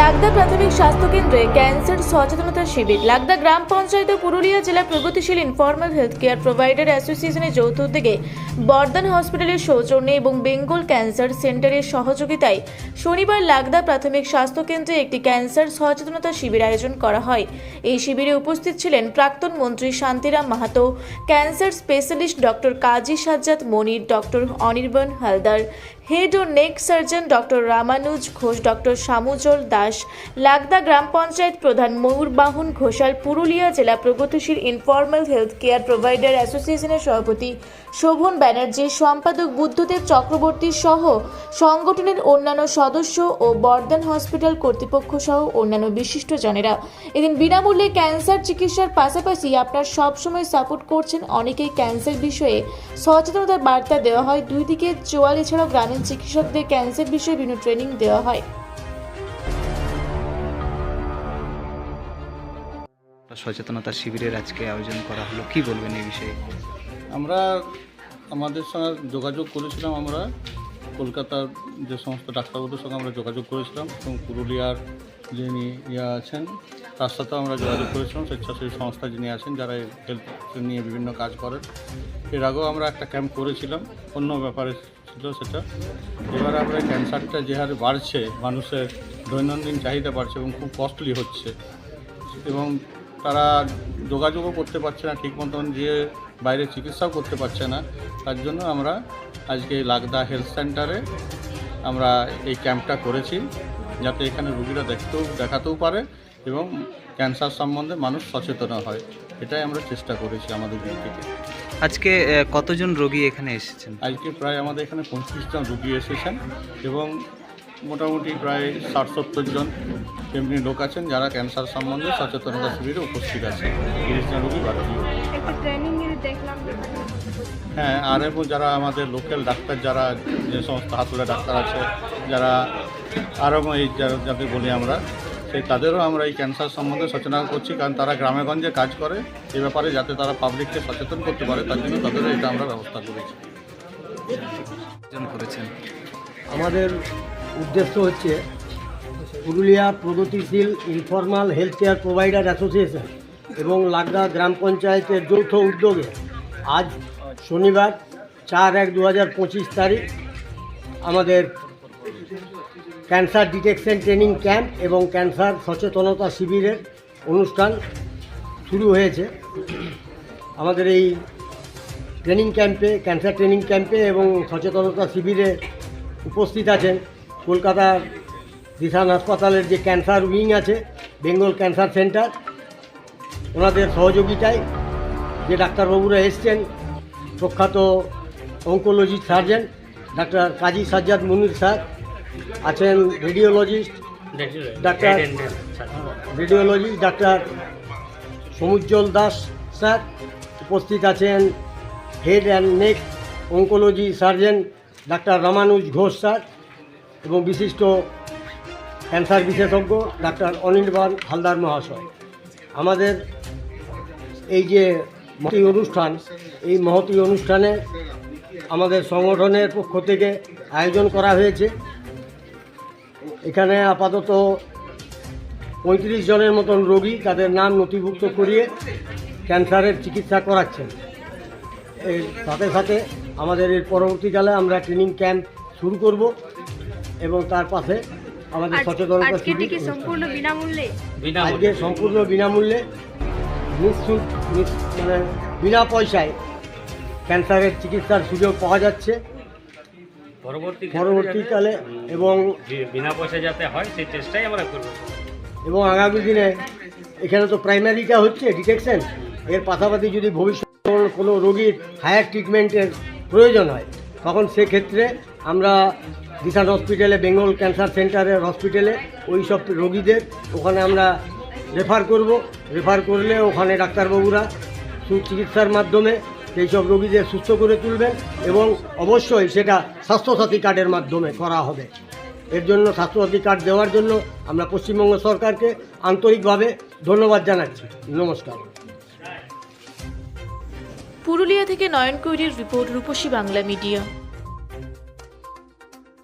লাগদা প্রাথমিক স্বাস্থ্য কেন্দ্রে ক্যান্সার সচেতনতা শিবির। লাগদা গ্রাম পঞ্চায়েত ও পুরুলিয়া জেলা প্রগতিশীল ইনফর্মাল হেলথ কেয়ার প্রোভাইডার অ্যাসোসিয়েশনের যৌথ উদ্যোগে বর্ধন হসপিটালের সৌজন্যে এবং বেঙ্গল ক্যান্সার সেন্টারের সহযোগিতায় শনিবার লাগদা প্রাথমিক স্বাস্থ্য কেন্দ্রে একটি ক্যান্সার সচেতনতা শিবির আয়োজন করা হয়। এই শিবিরে উপস্থিত ছিলেন প্রাক্তন মন্ত্রী Shantiram Mahato, cancer specialist doctor Kazi Sajjad Monir, doctor Anirban Haldar head ও neck surgeon doctor Ramanuj Ghosh, doctor শামুজল Das, Lagda গ্রাম পঞ্চায়েত প্রধান ময়ূরবাহন ঘোষাল, পুরুলিয়া জেলা প্রগতিশীল ইনফর্মাল হেলথ কেয়ার প্রোভাইডার অ্যাসোসিয়েশনের সভাপতি শোভন ব্যানার্জি, সম্পাদক বুদ্ধদেব চক্রবর্তী সহ সংগঠনের অন্যান্য সদস্য ও বর্ধন হসপিটাল কর্তৃপক্ষ সহ অন্যান্য বিশিষ্টজনেরা। এদিন বিনামূল্যে ক্যান্সার চিকিৎসার পাশাপাশি আপনার সবসময় সাপোর্ট করছেন। অনেকেই ক্যান্সার বিষয়ে সচেতনতার বার্তা দেওয়া হয়। দুই দিকে চোয়াল এছাড়াও গ্রামীণ চিকিৎসকদের ক্যান্সার বিষয়ে বিভিন্ন ট্রেনিং দেওয়া হয়। সচেতনতা শিবিরের আজকে আয়োজন করা হলো। কি বলবেন এই বিষয়ে? আমরা আমাদের সঙ্গে যোগাযোগ করেছিলাম আমরা। কলকাতার যে সমস্ত ডাক্তারবাবুদের সঙ্গে আমরা যোগাযোগ করেছিলাম এবং পুরুলিয়ার যিনি ইয়ে আছেন তার সাথেও আমরা যোগাযোগ করেছিলাম। স্বেচ্ছাসেবী সংস্থা যিনি আছেন যারা হেলথ নিয়ে বিভিন্ন কাজ করেন। এর আগেও আমরা একটা ক্যাম্প করেছিলাম। অন্য ব্যাপারে ছিল সেটা। এবার আমরা ক্যান্সারটা যে হারে বাড়ছে, মানুষের দৈনন্দিন চাহিদা বাড়ছে এবং খুব কস্টলি হচ্ছে। এবং তারা যোগাযোগও করতে পারছে না, ঠিক মতন যে বাইরে চিকিৎসাও করতে পারছে না। তার জন্য আমরা আজকে লাগদা হেলথ সেন্টারে আমরা এই ক্যাম্পটা করেছি, যাতে এখানে রুগীরা দেখতেও, দেখাতেও পারে। এবং ক্যান্সার সম্বন্ধে মানুষ সচেতন হয়। এটাই আমরা চেষ্টা করেছি আমাদের দিক থেকে। আজকে কতজন রোগী এখানে এসেছেন? আজকে প্রায় আমাদের এখানে পঁয়ত্রিশ জন রুগী এসেছেন এবং মোটামুটি প্রায় ষাট সত্তর জন এমনি লোক আছেন যারা ক্যান্সার সম্বন্ধে সচেতনতা শিবিরে উপস্থিত আছে তিরিশ জন রুগী বাকি। একটা ট্রেনিং এর দেখলাম হ্যাঁ আর এবং যারা আমাদের লোকাল ডাক্তার যারা যে সমস্ত হাতুড়ে ডাক্তার আছে যারা আরও এই যারা- যাদের বলি আমরা সেই তাদেরও আমরা এই ক্যান্সার সম্বন্ধে সচেতন করছি কারণ তারা গ্রামে গঞ্জে কাজ করে এ ব্যাপারে যাতে তারা পাবলিককে সচেতন করতে পারে তার জন্য তাদেরও এটা আমরা ব্যবস্থা করেছি। করেছেন। আমাদের উদ্দেশ্য হচ্ছে পুরুলিয়া প্রগতিশীল informal health care provider association এবং লাগদা গ্রাম পঞ্চায়েতের যৌথ উদ্যোগে আজ শনিবার চার এক দু হাজার পঁচিশ তারিখ আমাদের ক্যান্সার ডিটেকশন ট্রেনিং ক্যাম্প এবং ক্যান্সার সচেতনতা শিবিরের অনুষ্ঠান শুরু হয়েছে। আমাদের এই ট্রেনিং ক্যাম্পে, ক্যান্সার ট্রেনিং ক্যাম্পে এবং সচেতনতা শিবিরে উপস্থিত আছেন কলকাতার দিশান হাসপাতালের যে ক্যান্সার উইং আছে, বেঙ্গল ক্যান্সার সেন্টার। ওনাদের সহযোগিতায় যে ডাক্তারবাবুরা এসছেন, প্রখ্যাত oncology surgeon, doctor Kazi Sajjad Munir sir আছেন radiologist doctor radiologist doctor Samujjwal Das sir. উপস্থিত আছেন head and neck oncology surgeon doctor Ramanuj Ghosh sir এবং বিশিষ্ট ক্যান্সার বিশেষজ্ঞ ডাক্তার অনির্বাণ হালদার মহাশয়। আমাদের এই যে মহতি অনুষ্ঠান, এই মহতি অনুষ্ঠানে আমাদের সংগঠনের পক্ষ থেকে আয়োজন করা হয়েছে। এখানে আপাতত পঁয়ত্রিশ জনের মতন রোগী তাদের নাম নথিভুক্ত করিয়ে ক্যান্সারের চিকিৎসা করাচ্ছেন। এর সাথে সাথে আমাদের এর পরবর্তীকালে আমরা ট্রেনিং ক্যাম্প শুরু করব এবং তার পাশে আমাদের সচেতনতা আজকে। সম্পূর্ণ বিনামূল্যে? আজকে সম্পূর্ণ বিনামূল্যে নিঃশুল্ক মানে বিনা পয়সায় ক্যান্সারের চিকিৎসার সুযোগ পাওয়া যাচ্ছে। পরবর্তীকালে এবং বিনা পয়সা যাতে হয় সেই চেষ্টাই আমরা করব। এবং আগামী দিনে এখানে তো প্রাইমারিটা হচ্ছে ডিটেকশন। এর পাশাপাশি যদি ভবিষ্যতে কোনো রোগীর হায়ার ট্রিটমেন্টের প্রয়োজন হয় তখন সেক্ষেত্রে আমরা দিশান হসপিটালে বেঙ্গল ক্যান্সার সেন্টারের হসপিটালে ওই সব রোগীদের ওখানে আমরা রেফার করব। রেফার করলে ওখানে ডাক্তারবাবুরা সুচিকিৎসার মাধ্যমে সেই সব রোগীদের সুস্থ করে তুলবেন এবং অবশ্যই সেটা স্বাস্থ্যসাথী কার্ডের মাধ্যমে করা হবে। এর জন্য স্বাস্থ্যসাথী কার্ড দেওয়ার জন্য আমরা পশ্চিমবঙ্গ সরকারকে আন্তরিকভাবে ধন্যবাদ জানাচ্ছি। নমস্কার। পুরুলিয়া থেকে নয়ন কৈরির রিপোর্ট রূপসী বাংলা মিডিয়া।